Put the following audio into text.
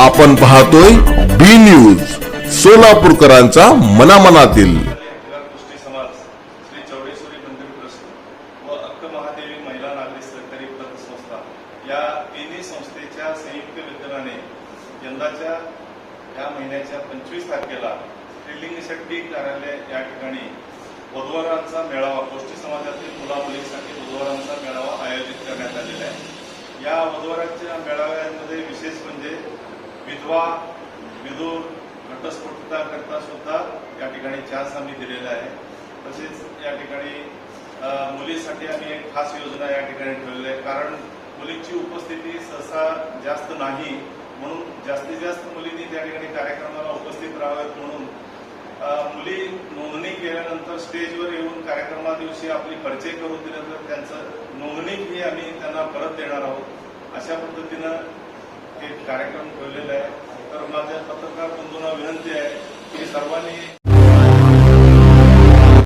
आपण पाहतोय B news सोलापूरकरांचा मनामनातील. श्री चौडेश्वरी मंदिर ट्रस्ट व अक्क महादेवी महिला नागरिक सहकारी पतसंस्था या तिन्ही संस्थेच्या संयुक्त विद्यमाने यंदाच्या या महिन्याच्या पंचवीस तारखेला स्त्रीलिंग शक्ती कार्यालय या ठिकाणी वधूवरांचा मेळावा गोष्टी समाजातील मुला मुलींसाठी वधूवरांचा मेळावा आयोजित करण्यात आलेला आहे. या वधवारांच्या मेळाव्यांमध्ये विशेष म्हणजे विधवा विदूर घटस्फोटता करता सुद्धा या ठिकाणी चान्स आम्ही दिलेला आहे. तसेच या ठिकाणी मुलीसाठी आम्ही एक खास योजना या ठिकाणी ठेवलेली आहे. कारण मुलींची उपस्थिती सहसा जास्त नाही म्हणून जास्तीत जास्त मुलींनी त्या ठिकाणी कार्यक्रमाला उपस्थित राहावेत म्हणून मुली नोंदणी केल्यानंतर स्टेजवर येऊन कार्यक्रमा दिवशी आपली परिचय करून दिल्यानंतर त्यांचं नोंदणी फी आम्ही त्यांना परत देणार आहोत. अशा पद्धतीनं हे कार्यक्रम ठेवलेला आहे. पुन्हा विनंती आहे की सर्वांनी